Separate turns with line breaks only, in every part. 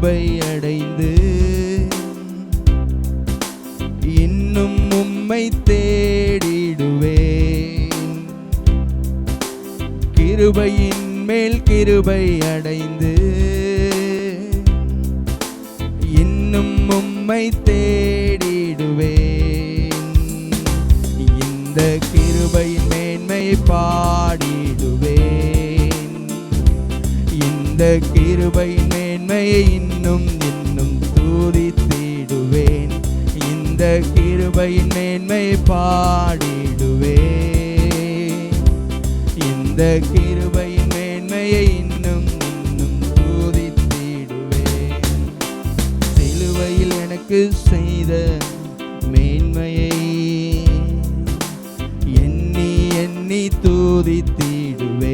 கிருபை அடைந்து இன்னும் உம்மை தேடிடுவேன். கிருபையின் மேல் கிருபை அடைந்து இன்னும் உம்மை தேடிடுவேன். இந்த கிருபையின் மேன்மை பாடிடுவேன். இந்த கிருபையின் மேன்மையை பாடிடுவே. இந்த கிருபையின் மேன்மையை இன்னும் இன்னும் தூதித்திடுவேன் சிலுவையில் எனக்கு செய்த மேன்மையை எண்ணி எண்ணி தூதித்திடுவேன்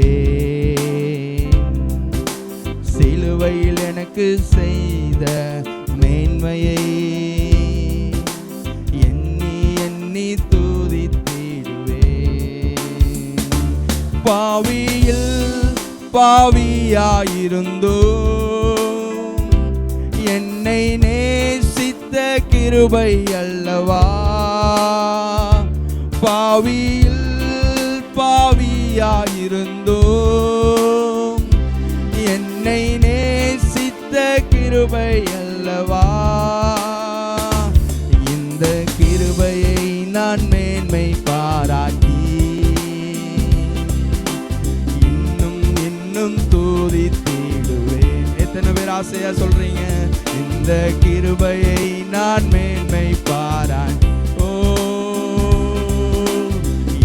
சிலுவையில் எனக்கு செய்த மேன்மையை பாவியில் பாவியாயிருந்தோ என்னை நேசித்த கிருபை அல்லவா? பாவியில் பாவியாயிருந்தோ என்னை நேசித்த கிருபை அல்லவா? துதித்திடுவேன். எத்தனை பேர் ஆசையா சொல்றீங்க? இந்த கிருபையை நான் மேன்மை பாரான். ஓ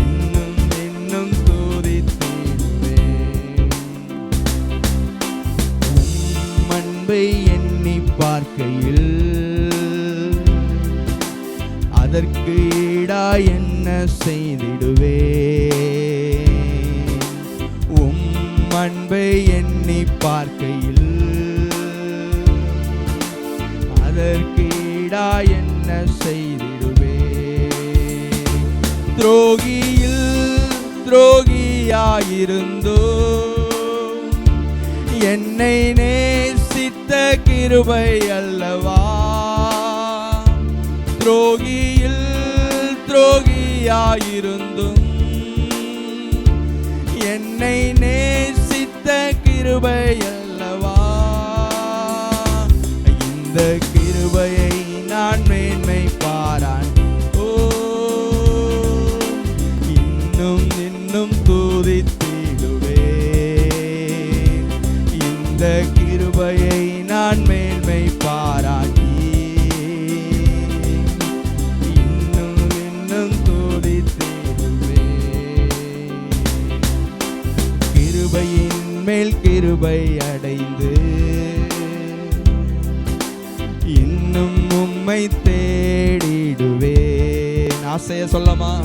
இன்னும் இன்னும் தூதித்திடுவேன். அன்பை எண்ணி பார்க்கையில் அதற்கு ஈடா என்ன செய்திடுவே உம் அன்பை என் பார்க்கையில். அதற்கு ஈடா என்ன செய்திடுவே? துரோகியில் துரோகியாயிருந்தோ என்னை நேசித்த கிருபை அல்லவா? துரோகியில் துரோகியாயிருந்தும் என்னை நேசித்த இந்த கிருபையை நான் மேன்மை பாராட்டி. இன்னும் இன்னும் தூதித்திடுவேன் கிருபையின் மேல் கிருபை அடைந்து இன்னும் உம்மை தேடிடுவேன். ஆசைய சொல்லமா?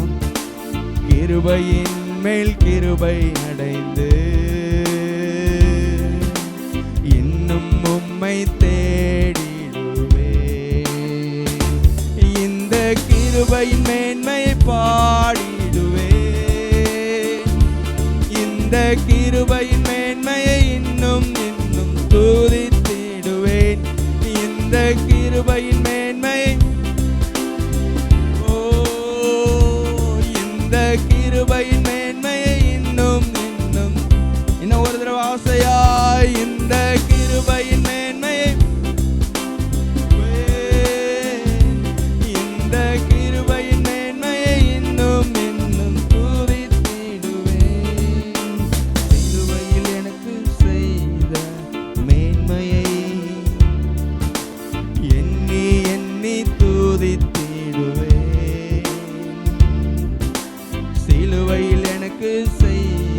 கிருபையின் மேல் கிருபை அடைந்து கிருபையின் மேன்மையை இன்னும் இன்னும் தூதித்திடுவேன். இந்த கிருபையின்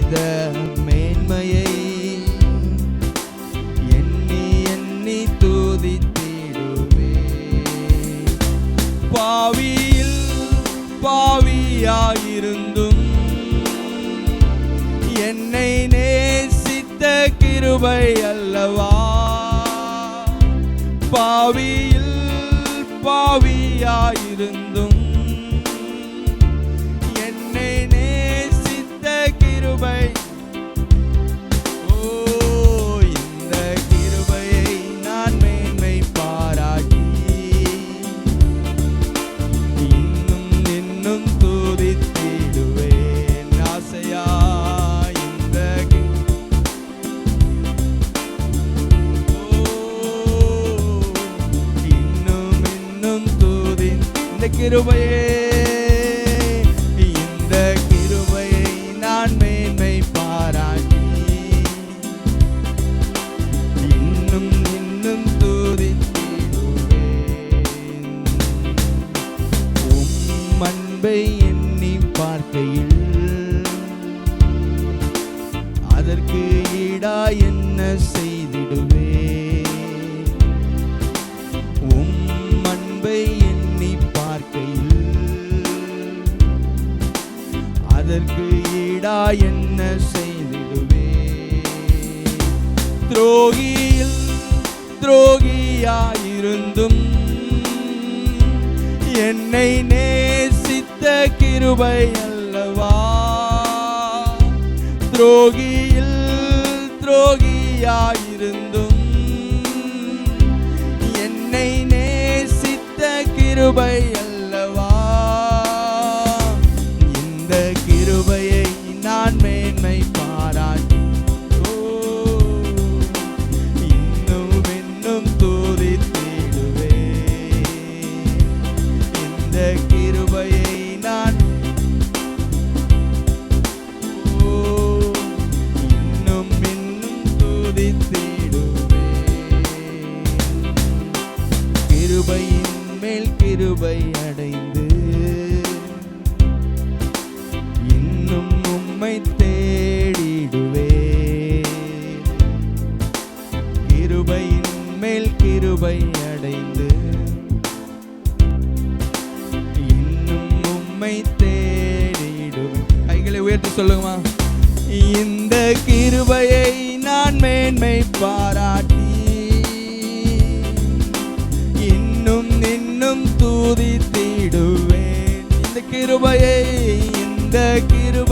செய்த மேன்மையை எண்ணி எண்ணி துதித்திடுவேன். பாவியில் பாவியாயிருந்தும் என்னை நேசித்த கிருபை அல்லவா? பாவியில் பாவியாயிருந்தும் கிருபையே. இந்த கிருபையை நான் மேன்மை பாராட்டி. இன்னும் இன்னும் துதித்திடுவேன் உம் அன்பை எண்ணி பார்க்கையில். அதற்கு ஈடா என்ன செய்திடுவேன் அதற்கு ஈடா என்ன செய்திடுவே துரோகியில் துரோகியாயிருந்தும் என்னை நேசித்த கிருபை அல்லவா? துரோகியில் துரோகியாயிருந்தும் என்னை நேசித்த கிருபை அல்லவா? இந்த கி உம்மை தேடிடுவேன் கைகளை உயர்த்தி சொல்லுங்கம்மா. இந்த கிருபையை நான் மேன்மை பாராட்டி இன்னும் இன்னும் துதித்திடுவேன். இந்த கிருபையை இந்த கிருபை